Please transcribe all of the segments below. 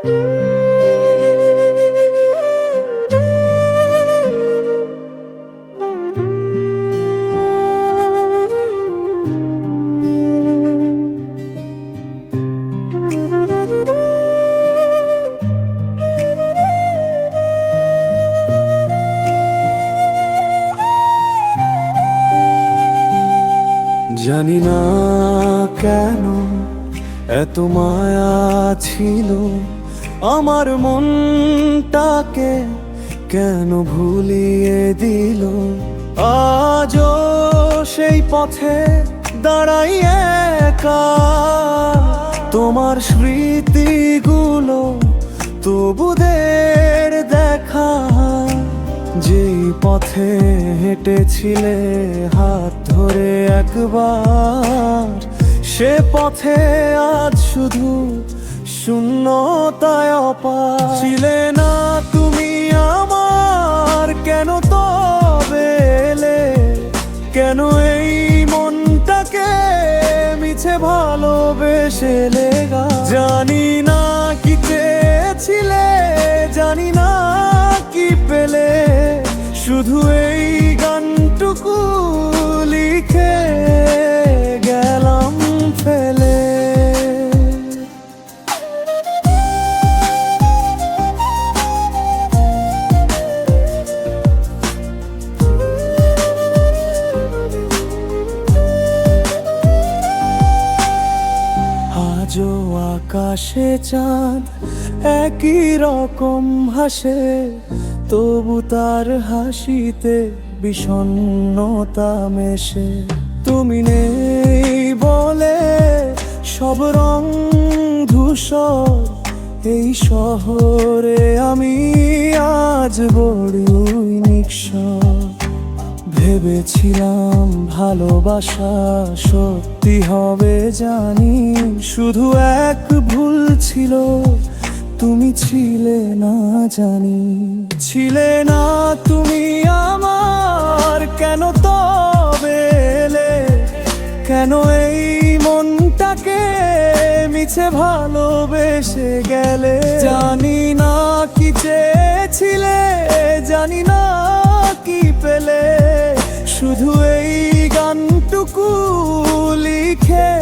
জানি না কেন এত মায়া ছিল। আমার মনটাকে কেন ভুলিয়ে দিল? আজও সেই পথে দাঁড়াই একা। তোমার স্মৃতিগুলো তবুদের দেখা। যে পথে হেঁটেছিলে হাত ধরে একবার, সে পথে আজ শুধু শূন্যতায় অপার। ছিলে না তুমি আমার, কেন তবে এলে? কেন এই মনটাকে মিছে ভালোবেসে লেগা? জানি না কি চেয়েছিলে, জানি না কি পেলে। শুধু এই আকাশে চাঁদ একই রকম হাসে তবু তার হাসিতে বিষণ্ণতা মেশে। তুমি নেই বলে সব রং ধূসর, এই শহরে আমি আজ নিঃস্বর ভেবেছিলাম ভালোবাসা সত্যি হবে, জানি শুধু এক ভুল ছিল। তুমি ছিলে না, জানি। ছিলে না তুমি আমার, কেন তবে এলে? কেন এই মনটাকে মিছে ভালোবেসে গেলে? জানি না কি চেয়েছিলে, জানি না কি পেলে। শুধু এই গানটুকু লিখে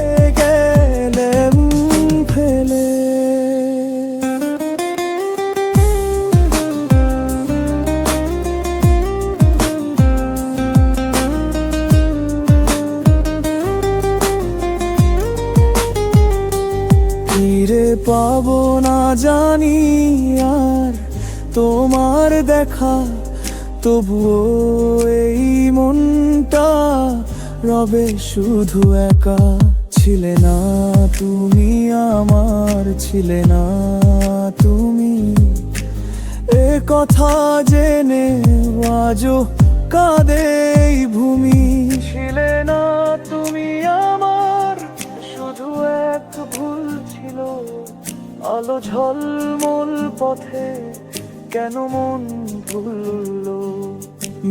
গেলেম ফেলে। ফিরে পাবো না জানি আর তোমার দেখা তবুও এই মনটা রবে শুধু একা। ছিলে না তুমি আমার, ছিলে না তুমি। এ কথা জেনে আজও কাঁদে ভূমি। ছিলে না তুমি আমার, শুধু এক ভুল ছিল। আলো ঝলমল পথে কেন মন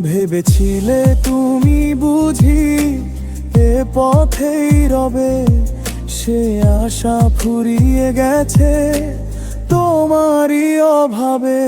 ভেবেছিলে তুমি বুঝি এ পথেই রবে? সে আশা ফুরিয়ে গেছে তোমারই অভাবে।